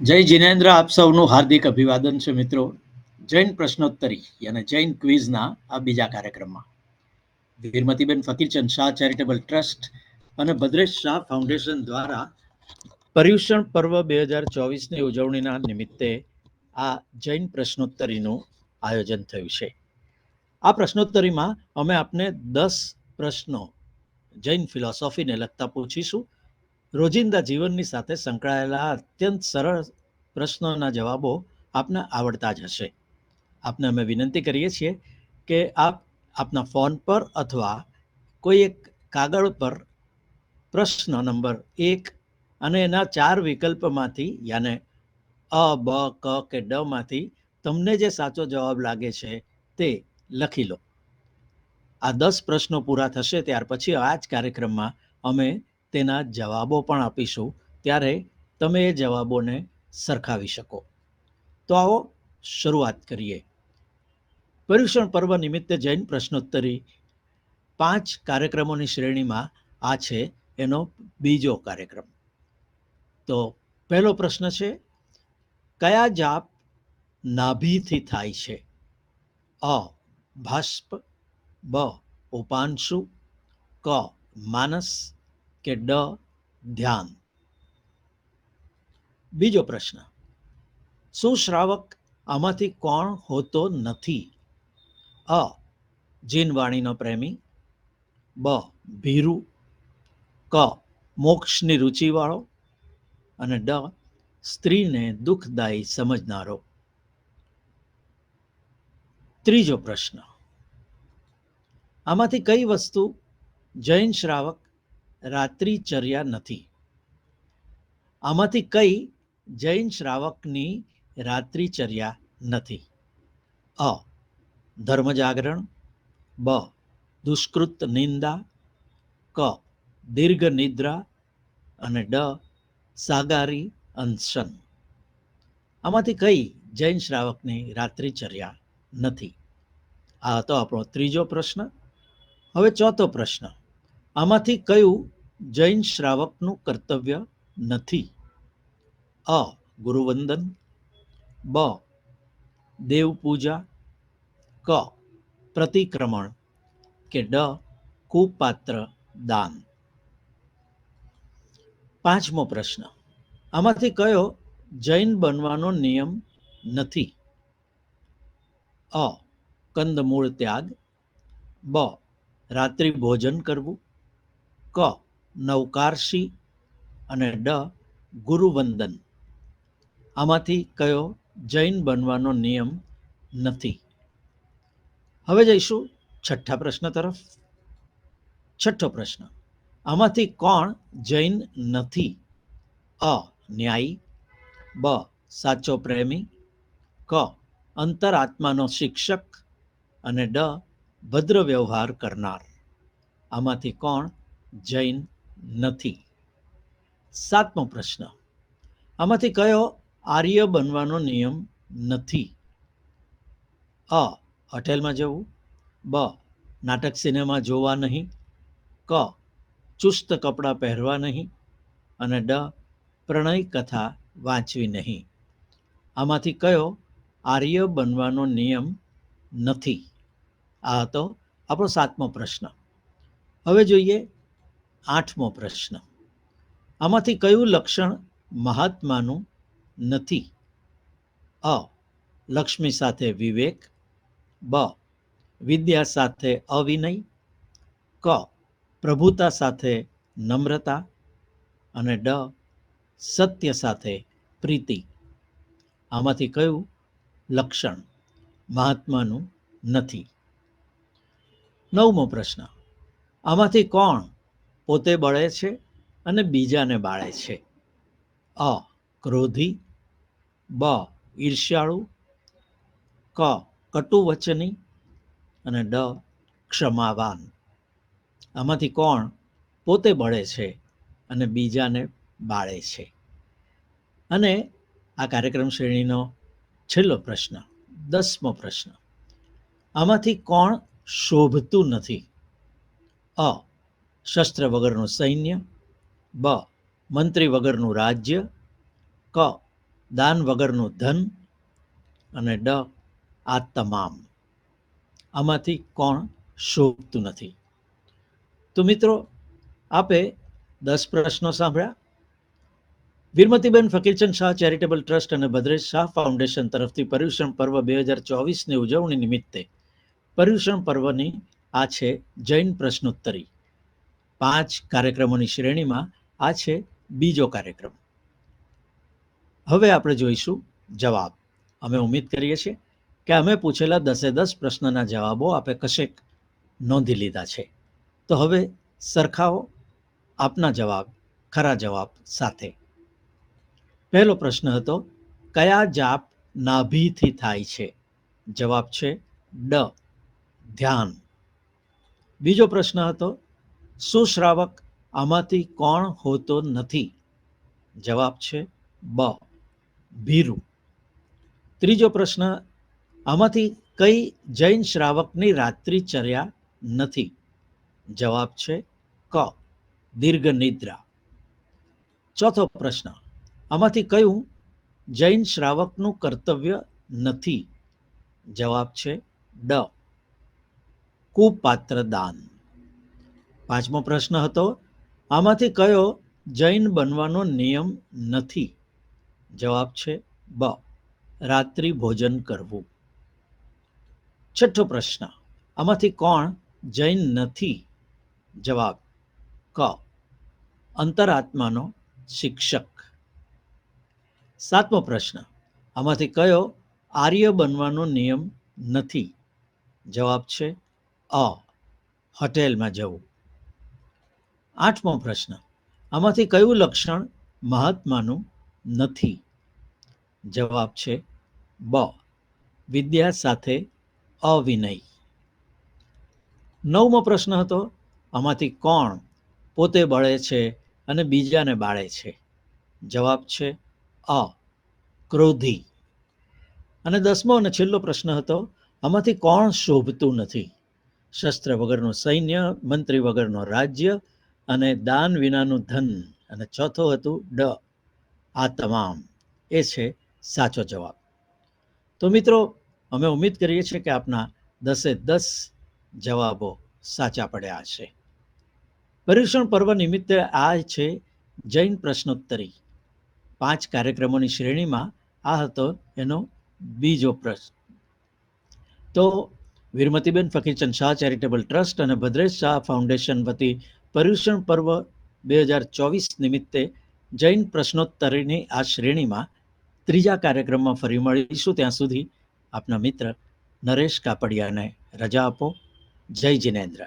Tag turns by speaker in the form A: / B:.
A: જય જિનેન્દ્ર, આપ સૌનું હાર્દિક અભિવાદન છે મિત્રો. જૈન પ્રશ્નોત્તરી અને જૈન ક્વિઝના આ બીજા કાર્યક્રમમાં. વીરમતીબેન ફકીરચંદ શાહ ચેરિટેબલ ટ્રસ્ટ અને ભદ્રેશ શાહ ફાઉન્ડેશન દ્વારા પર્યુષણ પર્વ બે હજાર ચોવીસની ઉજવણીના નિમિત્તે આ જૈન પ્રશ્નોત્તરીનું આયોજન થયું છે. આ પ્રશ્નોત્તરીમાં અમે આપને દસ પ્રશ્નો જૈન ફિલોસોફીને લગતા પૂછીશું. રોજિંદા જીવનની સાથે સંકળાયેલા અત્યંત સરળ પ્રશ્નોના જવાબો આપને આવડતા જ હશે. આપને અમે વિનંતી કરીએ છીએ કે આપ આપના ફોન પર અથવા કોઈ એક કાગળ પર પ્રશ્ન નંબર એક અને એના ચાર વિકલ્પમાંથી યાને અ, બ, ક કે ડમાંથી તમને જે સાચો જવાબ લાગે છે તે લખી લો. આ દસ પ્રશ્નો પૂરા થશે ત્યાર પછી આ જ કાર્યક્રમમાં અમે તેના જવાબો પણ આપીશું, ત્યારે તમે એ જવાબોને સરખાવી શકો. તો આવો શરૂઆત કરીએ. પર્યુષણ પર્વ નિમિત્તે જૈન પ્રશ્નોત્તરી પાંચ કાર્યક્રમોની શ્રેણીમાં આ છે એનો બીજો કાર્યક્રમ. તો પહેલો પ્રશ્ન છે, કયા જાપ નાભીથી થાય છે? અ, ભાષ્પ, બ, ઉપાંશુ, ક, માનસ કે ડ ધ્યાન. બીજો પ્રશ્ન. સુશ્રાવક આમાંથી કોણ હોતો નથી? અ. જીનવાણીનો પ્રેમી. બ. ભીરુ. ક. મોક્ષની રુચિવાળો. અને ડ. સ્ત્રીને દુઃખદાયી સમજનારો. ત્રીજો પ્રશ્ન. આમાંથી કઈ વસ્તુ જૈન શ્રાવક રાત્રિચર્યા નથી. આમાંથી કઈ જૈન શ્રાવકની રાત્રિચર્યા નથી. અ. ધર્મ જાગરણ બ. દુષ્કૃત નિંદા. ક. દીર્ઘ નિદ્રા. અને ડ. સાગારી અંશન. આમાંથી કઈ જૈન શ્રાવકની રાત્રિચર્યા નથી. આ હતો આપણો ત્રીજો પ્રશ્ન. હવે ચોથો પ્રશ્ન. આમાંથી કયું જૈન શ્રાવકનું કર્તવ્ય નથી? અ. ગુરુવંદન. બ. દેવ પૂજા ક. પ્રતિક્રમણ. કે ડ. કુપાત્ર દાન. પાંચમો પ્રશ્ન. આમાંથી કયો જૈન બનવાનો નિયમ નથી? અ. કંદમૂળ ત્યાગ. બ. રાત્રિ ભોજન કરવું. ક, નવકારશી અને ડ, ગુરુવંદન. આમાંથી કયો જૈન બનવાનો નિયમ નથી? હવે જઈશું છઠ્ઠા પ્રશ્ન તરફ. છઠ્ઠો પ્રશ્ન, આમાંથી કોણ જૈન નથી? અ, ન્યાયી, બ, સાચો પ્રેમી, ક, અંતરાત્માનો શિક્ષક અને ડ, ભદ્ર વ્યવહાર કરનાર. આમાંથી કોણ જૈન નથી. સાતમો પ્રશ્ન. આમાંથી કયો આર્ય બનવાનો નિયમ નથી? અ હોટેલમાં જવું. બ, નાટક સિનેમા જોવા નહીં. ક, ચુસ્ત કપડાં પહેરવા નહીં. અને ડ, પ્રણય કથા વાંચવી નહીં. આમાંથી કયો આર્ય બનવાનો નિયમ નથી? આ હતો આપણો સાતમો પ્રશ્ન. હવે જોઈએ આઠમો પ્રશ્ન. આમાંથી કયું લક્ષણ મહાત્માનું નથી? અ. લક્ષ્મી સાથે વિવેક. બ. વિદ્યા સાથે અવિનય. ક. પ્રભુતા સાથે નમ્રતા. અને ડ. સત્ય સાથે પ્રીતિ. આમાંથી કયું લક્ષણ મહાત્માનું નથી? નવમો પ્રશ્ન. આમાંથી કોણ પોતે બળે છે અને બીજાને બાળે છે. અ, ક્રોધી, બ, ઈર્ષ્યાળુ, ક, કટુવચની અને ડ, ક્ષમાવાન. આમાંથી કોણ પોતે બળે છે અને બીજાને બાળે છે? અને આ કાર્યક્રમ શ્રેણીનો છેલ્લો પ્રશ્ન, દસમો પ્રશ્ન. આમાંથી કોણ શોભતું નથી? અ શસ્ત્ર વગરનું સૈન્ય, બ, મંત્રી વગરનું રાજ્ય, ક, દાન વગરનું ધન અને ડ આ તમામ આમાંથી કોણ શોભતું નથી? તો મિત્રો, આપે દસ પ્રશ્નો સાંભળ્યા. વીરમતીબેન ફકીરચંદ શાહ ચેરિટેબલ ટ્રસ્ટ અને ભદ્રેશ શાહ ફાઉન્ડેશન તરફથી પર્યુષણ પર્વ બે હજાર ચોવીસની ઉજવણી નિમિત્તે પર્યુષણ પર્વની આ છે જૈન પ્રશ્નોત્તરી. પાંચ કાર્યક્રમોની શ્રેણીમાં આ છે બીજો કાર્યક્રમ. હવે આપણે જોઈશું જવાબ. અમે ઉમ્મીદ કરીએ છીએ કે અમે પૂછેલા દસે દસ પ્રશ્નના જવાબો આપે કશેક નોંધી લીધા છે. તો હવે સરખાઓ આપના જવાબ, ખરા જવાબ સાથે. પહેલો પ્રશ્ન હતો, કયા જાપ નાભીથી થાય છે? જવાબ છે ડ, ધ્યાન. બીજો પ્રશ્ન હતો સુશ્રાવક, આમાંથી કોણ હોતો નથી? જવાબ છે બ. ભીરુ. ત્રીજો પ્રશ્ન, આમાંથી કઈ જૈન શ્રાવકની રાત્રિચર્યા નથી? જવાબ છે ક. દીર્ઘ નિદ્રા. ચોથો પ્રશ્ન, આમાંથી કયું જૈન શ્રાવકનું કર્તવ્ય નથી? જવાબ છે ડ. કુપાત્ર દાન પાંચમો પ્રશ્ન હતો, આમાંથી કયો જૈન બનવાનો નિયમ નથી? જવાબ છે, બ, રાત્રિ ભોજન કરવું. છઠ્ઠો પ્રશ્ન, આમાંથી કોણ જૈન નથી? જવાબ, ક, અંતરાત્માનો શિક્ષક. સાતમો પ્રશ્ન, આમાંથી કયો આર્ય બનવાનો નિયમ નથી? જવાબ છે, અ, હોટેલમાં જવું. આઠમો પ્રશ્ન. આમાંથી કયું લક્ષણ મહાત્માનું નથી? જવાબ છે બ. વિદ્યા સાથે અવિનય. નવમો પ્રશ્ન હતો. આમાંથી કોણ પોતે બળે છે અને બીજાને બાળે છે? જવાબ છે અ. ક્રોધી. અને દસમો અને છેલ્લો પ્રશ્ન હતો. આમાંથી કોણ શોભતું નથી? શસ્ત્ર વગરનું સૈન્ય, મંત્રી વગરનો રાજ્ય અને દાન વિનાનું ધન અને ચોથો હતું ડ. આ તમામ. એ છે સાચો જવાબ. તો મિત્રો, અમે ઉમ્મીદ કરીએ છીએ કે આપના દસે દસ જવાબો સાચા પડ્યા છે પર્યુષણ પર્વ નિમિત્તે આ છે જૈન પ્રશ્નોત્તરી. પાંચ કાર્યક્રમોની શ્રેણીમાં આ હતો એનો બીજો પ્રશ્ન. તો વીરમતીબેન ફકીરચંદ શાહ ચેરિટેબલ ટ્રસ્ટ અને ભદ્રેશ શાહ ફાઉન્ડેશન વતી પર્યુષણ પર્વ બે હજાર ચોવીસ નિમિત્તે જૈન પ્રશ્નોત્તરીની આ શ્રેણીમાં ત્રીજા કાર્યક્રમમાં ફરી મળીશું. ત્યાં સુધી આપના મિત્ર નરેશ કાપડિયાને રજા આપો. જય જિનેન્દ્ર.